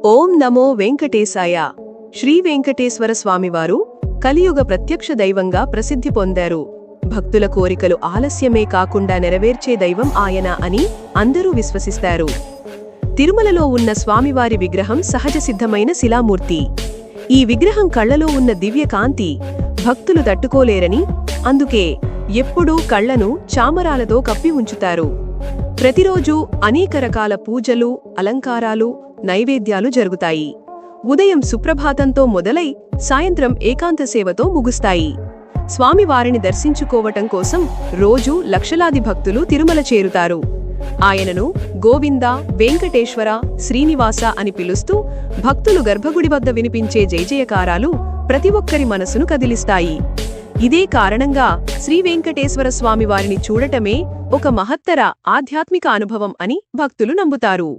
ఓం నమో వెంకటేశాయ. శ్రీ వెంకటేశ్వర స్వామివారు కలియుగ ప్రత్యక్ష దైవంగా ప్రసిద్ధి పొందారు. భక్తుల కోరికలు ఆలస్యమే కాకుండా నెరవేర్చే దైవం ఆయన అని అందరూ విశ్వసిస్తారు. తిరుమలలో ఉన్న స్వామివారి విగ్రహం సహజ సిద్ధమైన శిలామూర్తి. ఈ విగ్రహం కళ్ళలో ఉన్న దివ్య కాంతి భక్తులు తట్టుకోలేరని అందుకే ఎప్పుడూ కళ్ళను చామరాలతో కప్పి ఉంచుతారు. ప్రతిరోజు అనేక రకాల పూజలు అలంకారాలు నైవేద్యాలు జరుగుతాయి. ఉదయం సుప్రభాతంతో మొదలై సాయంత్రం ఏకాంత సేవతో ముగుస్తాయి. స్వామివారిని దర్శించుకోవటం కోసం రోజూ లక్షలాది భక్తులు తిరుమల చేరుతారు. ఆయనను గోవింద వెంకటేశ్వర శ్రీనివాస అని పిలుస్తూ భక్తులు గర్భగుడి వద్ద వినిపించే జయజయకారాలు ప్రతి ఒక్కరి మనసును కదిలిస్తాయి. ఇదే కారణంగా శ్రీ వెంకటేశ్వర స్వామి వారిని చూడటమే ఒక మహత్తర ఆధ్యాత్మిక అనుభవం అని భక్తులు నమ్ముతారు.